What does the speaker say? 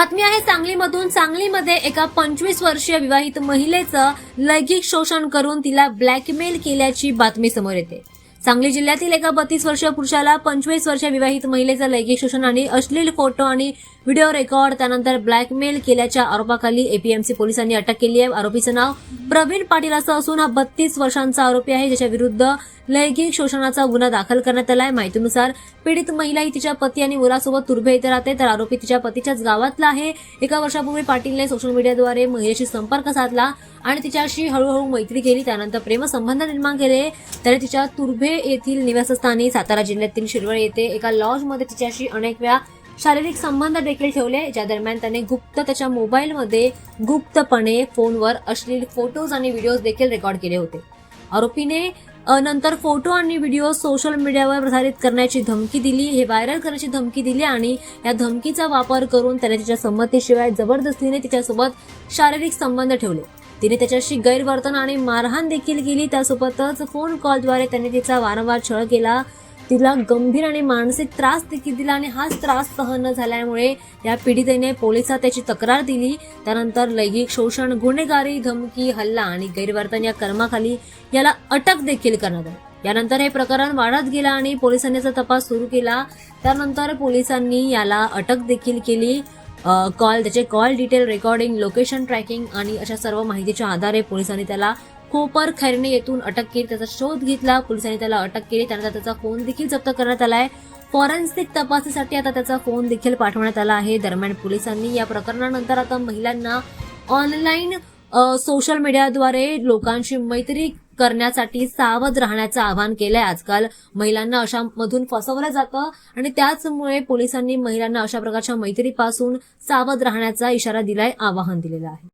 बातमी आहे सांगलीमधून. सांगलीमध्ये एका पंचवीस वर्षीय विवाहित महिलेचं लैंगिक शोषण करून तिला ब्लॅकमेल केल्याची बातमी समोर येते. सांगली जिल्ह्यातील एका बत्तीस वर्षीय पुरुषाला पंचवीस वर्षीय विवाहित महिलेचं लैंगिक शोषण आणि अश्लील फोटो आणि व्हिडिओ रेकॉर्ड त्यानंतर ब्लॅकमेल केल्याच्या आरोपाखाली एपीएमसी पोलिसांनी अटक केली आहे. आरोपीचं नाव प्रवीण पाटील असं असून हा बत्तीस वर्षांचा आरोपी आहे ज्याच्या विरुद्ध लैंगिक शोषणाचा गुन्हा दाखल करण्यात आलाय माहितीनुसार पीडित महिला ही तिच्या पती आणि मुलासोबत तुर्भे इथे राहते. तर आरोपी तिच्या पतीच्याच गावातला आहे. एका वर्षापूर्वी पाटीलने सोशल मीडियाद्वारे महिलेशी संपर्क साधला आणि तिच्याशी हळूहळू मैत्री केली. त्यानंतर प्रेमसंबंध निर्माण केले. तर तिच्या तुर्भे येथील निवासस्थानी सातारा जिल्ह्यातील शिरवळे येथे एका लॉजमध्ये तिच्याशी अनेक वेळा शारीरिक संबंध देखील ठेवले. ज्या दरम्यान त्याने गुप्त त्याच्या मोबाईलमध्ये गुप्तपणे फोनवर अश्लील फोटोज आणि व्हिडिओज देखील रेकॉर्ड केले होते. आरोपीने नंतर फोटो आणि व्हिडिओ सोशल मीडियावर प्रसारित करण्याची धमकी दिली. हे व्हायरल करण्याची धमकी दिली आणि या धमकीचा वापर करून त्याने तिच्या संमतीशिवाय जबरदस्तीने तिच्यासोबत शारीरिक संबंध ठेवले. तिने त्याच्याशी गैरवर्तन आणि मारहाण देखील केली. त्यासोबतच फोन कॉलद्वारे त्याने तिचा वारंवार छळ केला. तिला गंभीर आणि मानसिक त्रास देखील दिला आणि हाच त्रास सहन न झाल्यामुळे या पीडितेने पोलिसात त्याची तक्रार दिली. त्यानंतर लैंगिक शोषण गुन्हेगारी धमकी हल्ला आणि गैरवर्तन या कर्माखाली याला अटक देखील करण्यात आली. यानंतर हे प्रकरण वाढत गेलं आणि पोलिसांनी तपास सुरू केला. त्यानंतर पोलिसांनी याला अटक देखील केली. कॉल त्याचे call detail recording location tracking आणि अशा सर्व माहितीच्या आधारे पोलिसांनी त्याला कोपर खैरणे येथून अटक केली. त्याचा शोध घेतला. पोलिसांनी त्याला अटक केली. त्यानंतर त्याचा फोन देखील जप्त करण्यात आलाय फॉरेन्सिक तपासासाठी आता त्याचा फोन देखील पाठवण्यात आला आहे. दरम्यान पोलिसांनी या प्रकरणानंतर आता महिलांना ऑनलाईन सोशल मीडियाद्वारे लोकांशी मैत्री करण्यासाठी सावध राहण्याचं आवाहन केलंय. आजकाल महिलांना अशा मधून फसवलं जातं आणि त्याचमुळे पोलिसांनी महिलांना अशा प्रकारच्या मैत्रीपासून सावध राहण्याचा इशारा दिलाय आवाहन दिलेलं आहे.